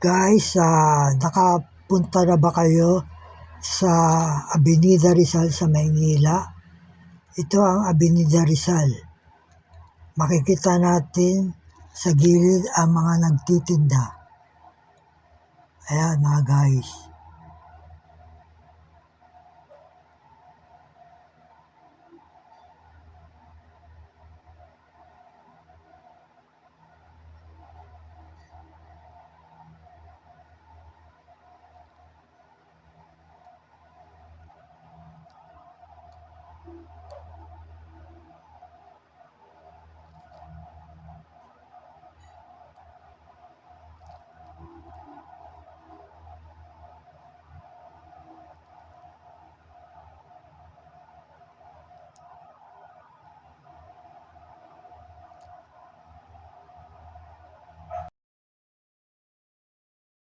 Guys, ah, nakapunta na ba kayo sa Avenida Rizal sa Maynila? Ito ang Avenida Rizal. Makikita natin sa gilid ang mga nagtitinda. Ayan mga guys.